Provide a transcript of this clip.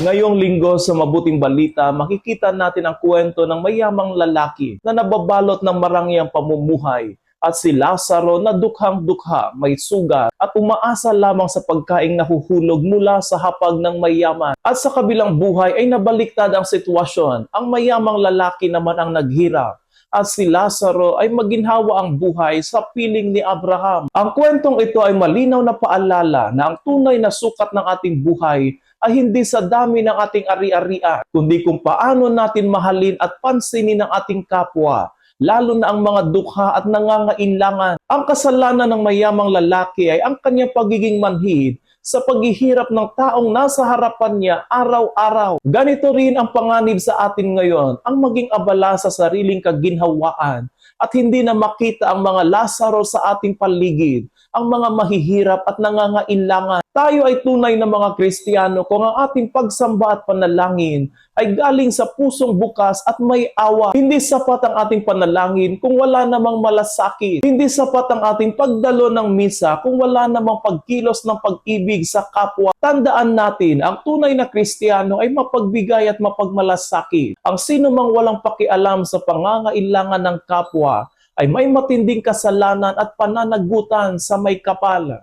Ngayong linggo sa Mabuting Balita, makikita natin ang kwento ng mayamang lalaki na nababalot ng marangyang pamumuhay at si Lazaro na dukhang-dukha, may sugat at umaasa lamang sa pagkaing nahuhulog mula sa hapag ng mayaman. At sa kabilang buhay ay nabaliktad ang sitwasyon. Ang mayamang lalaki naman ang naghirap at si Lazaro ay maginhawa ang buhay sa piling ni Abraham. Ang kwentong ito ay malinaw na paalala na ang tunay na sukat ng ating buhay ay hindi sa dami ng ating ari-arian, kundi kung paano natin mahalin at pansinin ang ating kapwa, lalo na ang mga dukha at nangangailangan. Ang kasalanan ng mayamang lalaki ay ang kanyang pagiging manhid sa paghihirap ng taong nasa harapan niya araw-araw. Ganito rin ang panganib sa atin ngayon, ang maging abala sa sariling kaginhawaan at hindi na makita ang mga Lazaro sa ating paligid, ang mga mahihirap at nangangailangan. Tayo ay tunay na mga Kristiyano kung ang ating pagsamba at panalangin ay galing sa pusong bukas at may awa. Hindi sapat ang ating panalangin kung wala namang malasakit. Hindi sapat ang ating pagdalo ng misa kung wala namang pagkilos ng pag-ibig sa kapwa. Tandaan natin, ang tunay na Kristiyano ay mapagbigay at mapagmalasakit. Ang sino mang walang pakialam sa pangangailangan ng kapwa ay may matinding kasalanan at pananagutan sa may kapal.